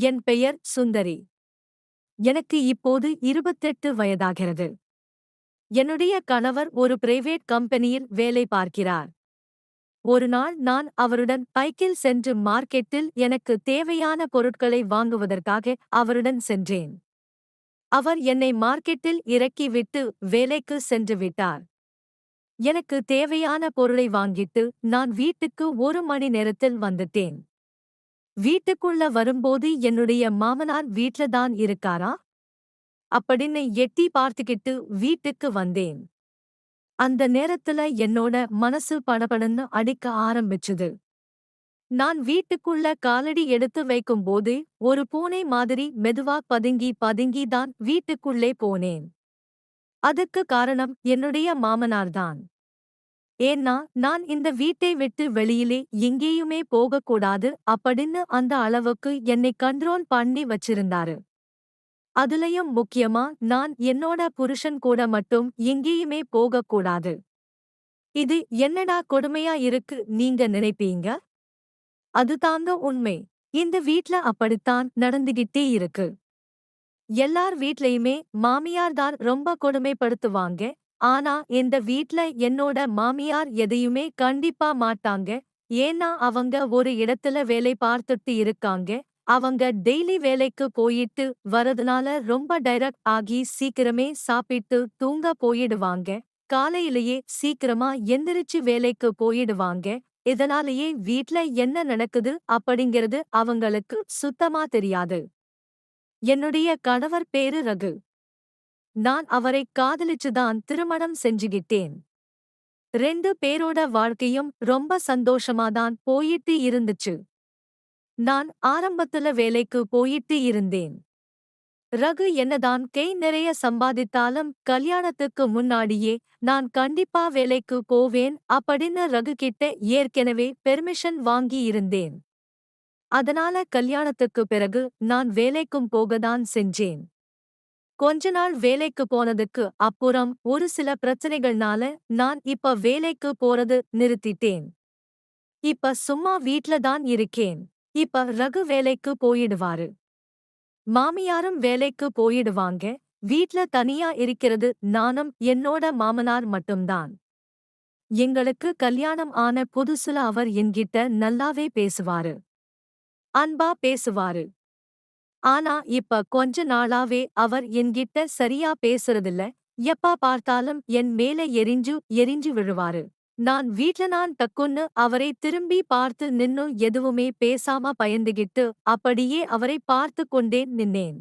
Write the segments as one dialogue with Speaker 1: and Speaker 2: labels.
Speaker 1: என் பெயர் சுந்தரி. எனக்கு இப்போது இருபத்தெட்டு வயதாகிறது. என்னுடைய கணவர் ஒரு பிரைவேட் கம்பெனியில் வேலை பார்க்கிறார். ஒரு நாள் நான் அவருடன் பைக்கில் சென்று மார்க்கெட்டில் எனக்கு தேவையான பொருட்களை வாங்குவதற்காக அவருடன் சென்றேன். அவர் என்னை மார்க்கெட்டில் இறக்கிவிட்டு வேலைக்கு சென்று விட்டார். எனக்கு தேவையான பொருளை வாங்கிட்டு நான் வீட்டுக்கு ஒரு மணி நேரத்தில் வந்துட்டேன். வீட்டுக்குள்ள வரும்போது என்னுடைய மாமனார் வீட்ல தான் இருக்காரா? அப்படின்னு எட்டி பார்த்துக்கிட்டு வீட்டுக்கு வந்தேன். அந்த நேரத்துல என்னோட மனசு படபடன்னு அடிக்க ஆரம்பிச்சுது. நான் வீட்டுக்குள்ள காலடி எடுத்து வைக்கும்போது ஒரு பூனை மாதிரி மெதுவா பதுங்கி பதுங்கி தான் வீட்டுக்குள்ளே போனேன். அதுக்கு காரணம் என்னுடைய மாமனார்தான். ஏன்னா நான் இந்த வீட்டை விட்டு வெளியிலே எங்கேயுமே போகக்கூடாது அப்படின்னு அந்த அளவுக்கு என்னை கண்ட்ரோல் பண்ணி வச்சிருந்தாரு. அதுலயும் முக்கியமா நான் என்னோட புருஷன் கூட மட்டும் எங்கேயுமே போகக்கூடாது. இது என்னடா கொடுமையா இருக்கு நீங்க நினைப்பீங்க? அதுதாங்க உண்மை. இந்த வீட்ல அப்படித்தான் நடந்துகிட்டே இருக்கு. எல்லார் வீட்லயுமே மாமியார் தான் ரொம்ப கொடுமைப்படுத்துவாங்க. ஆனா இந்த வீட்ல என்னோட மாமியார் எதையுமே கண்டிப்பா மாட்டாங்க. ஏன்னா அவங்க ஒரு இடத்துல வேலை பார்த்துட்டு இருக்காங்க. அவங்க டெய்லி வேலைக்கு போயிட்டு வரதுனால ரொம்ப டைரக்ட் ஆகி சீக்கிரமே சாப்பிட்டு தூங்க போயிடுவாங்க. காலையிலேயே சீக்கிரமா எந்திரிச்சு வேலைக்கு போயிடுவாங்க. இதனாலேயே வீட்ல என்ன நடக்குது அப்படிங்கிறது அவங்களுக்கு சுத்தமா தெரியாது. என்னுடைய கணவர் பேரு ரகு. நான் அவரை காதலிச்சுதான் திருமணம் செஞ்சுகிட்டேன் ரெண்டு பேரோட வாழ்க்கையும் ரொம்ப சந்தோஷமாதான் போயிட்டு இருந்துச்சு. நான் ஆரம்பத்துல வேலைக்கு போயிட்டு இருந்தேன். ரகு என்னதான் கை நிறைய சம்பாதித்தாலும் கல்யாணத்துக்கு முன்னாடியே நான் கண்டிப்பா வேலைக்கு போவேன் அப்படின்னு ரகு கிட்ட ஏற்கனவே பெர்மிஷன் வாங்கி இருந்தேன். அதனால கல்யாணத்துக்கு பிறகு நான் வேலைக்கும் போகதான் செஞ்சேன். கொஞ்ச நாள் வேலைக்கு போனதுக்கு அப்புறம் ஒரு சில பிரச்சனைகள்னால நான் இப்ப வேலைக்கு போறது நிறுத்திட்டேன். இப்ப சும்மா வீட்ல தான் இருக்கேன். இப்ப ரகு வேலைக்கு போயிடுவாரு. மாமியாரும் வேலைக்கு போயிடுவாங்க. வீட்ல தனியா இருக்கிறது நானும் என்னோட மாமனார் மட்டும்தான். எங்களுக்கு கல்யாணம் ஆன புதுசுல அவர் என்கிட்ட நல்லாவே பேசுவாரு. அன்பா பேசுவாரு. ஆனா இப்ப கொஞ்ச நாளாவே அவர் என்கிட்ட சரியா பேசுறதில்ல. எப்பா பார்த்தாலும் என் மேல எரிஞ்சு எரிஞ்சு விழுவாரு. நான் வீட்ல நான் டக்குன்னு அவரை திரும்பி பார்த்து நின்னும் எதுவுமே பேசாம பயந்துகிட்டு அப்படியே அவரை பார்த்து கொண்டே நின்னேன்.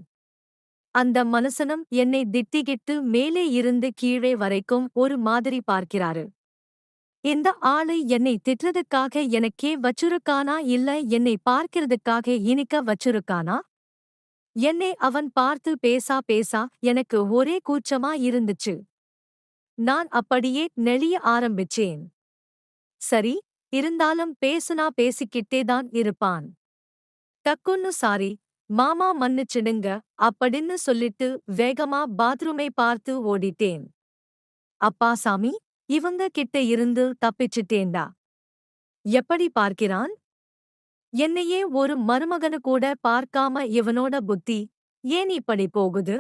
Speaker 1: அந்த மனுஷனும் என்னை திட்டிகிட்டு மேலே இருந்து கீழே வரைக்கும் ஒரு மாதிரி பார்க்கிறாரு. இந்த ஆளு என்னை திட்டுறதுக்காக எனக்கே வச்சுருக்கானா? இல்ல என்னை பார்க்கிறதுக்காக இனிக்க வச்சுருக்கானா? என்னை அவன் பார்த்து பேசா பேசா எனக்கு ஒரே கூச்சமா இருந்துச்சு. நான் அப்படியே நெளிய ஆரம்பிச்சேன். சரி இருந்தாலும் பேசுனா பேசிக்கிட்டே தான் இருப்பான். டக்குன்னு சாரி மாமா மன்னிச்சிடுங்க அப்படின்னு சொல்லிட்டு வேகமா பாத்ரூமை பார்த்து ஓடிட்டேன். அப்பா சாமி இவங்க கிட்ட இருந்து தப்பிச்சிட்டேன்டா. எப்படி பார்க்கிறான்? என்னையே ஒரு மருமகனு கூட பார்க்காம இவனோட புத்தி ஏன் இப்படி போகுது?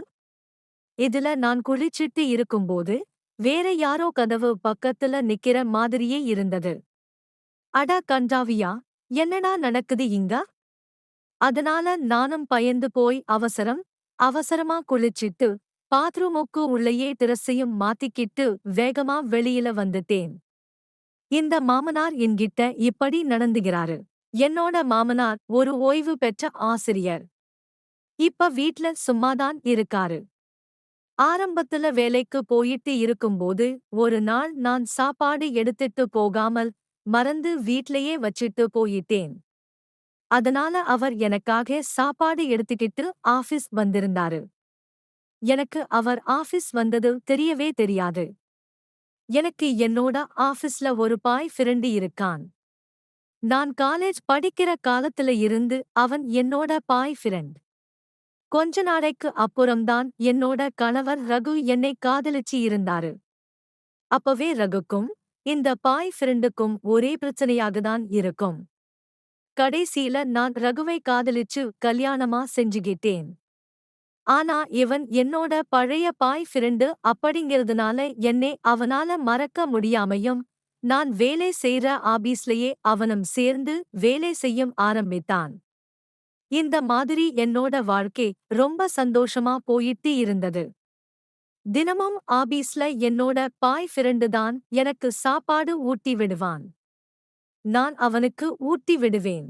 Speaker 1: இதுல நான் குளிச்சிட்டு இருக்கும்போது வேற யாரோ கதவு பக்கத்துல நிக்கிற மாதிரியே இருந்தது. அட கண்டாவியா என்னடா நடக்குது இங்க? அதனால நானும் பயந்து போய் அவசரம் அவசரமா குளிச்சிட்டு பாத்ரூமுக்கு உள்ளேயே திரசையும் மாத்திக்கிட்டு வேகமா வெளியில வந்துட்டேன். இந்த மாமனார் என்கிட்ட இப்படி நடந்துகிறாரு. என்னோட மாமனார் ஒரு ஓய்வு பெற்ற ஆசிரியர். இப்ப வீட்ல சும்மாதான் இருக்காரு. ஆரம்பத்துல வேலைக்கு போயிட்டு இருக்கும்போது ஒரு நாள் நான் சாப்பாடு எடுத்துட்டு போகாமல் மறந்து வீட்லயே வச்சிட்டு போயிட்டேன். அதனால அவர் எனக்காக சாப்பாடு எடுத்துக்கிட்டு ஆபீஸ் வந்திருந்தாரு. எனக்கு அவர் ஆபீஸ் வந்தது தெரியவே தெரியாது. எனக்கு என்னோட ஆபீஸ்ல ஒரு பாய் ஃப்ரெண்டு இருக்கான். நான் காலேஜ் படிக்கிற காலத்துல இருந்து அவன் என்னோட பாய் ஃப்ரெண்ட் கொஞ்ச நாளைக்கு அப்புறம்தான் என்னோட கணவர் ரகு என்னை காதலிச்சு இருந்தாரு. அப்பவே ரகுக்கும் இந்த பாய் ஃப்ரெண்டுக்கும் ஒரே பிரச்சனையாக தான் இருக்கும். கடைசியில நான் ரகுவை காதலிச்சு கல்யாணமா செஞ்சுகிட்டேன். ஆனா இவன் என்னோட பழைய பாய் ஃப்ரெண்டு அப்படிங்கிறதுனால என்னை அவனால மறக்க முடியாமையும் நான் வேலை செய்ற ஆபீஸ்லயே அவனும் சேர்ந்து வேலை செய்யும் ஆரம்பித்தான். இந்த மாதிரி என்னோட வாழ்க்கை ரொம்ப சந்தோஷமா போயிட்டு இருந்தது. தினமும் ஆபீஸ்ல என்னோட பாய் ஃப்ரெண்டு தான் எனக்கு சாப்பாடு ஊட்டி விடுவான். நான் அவனுக்கு ஊட்டி விடுவேன்.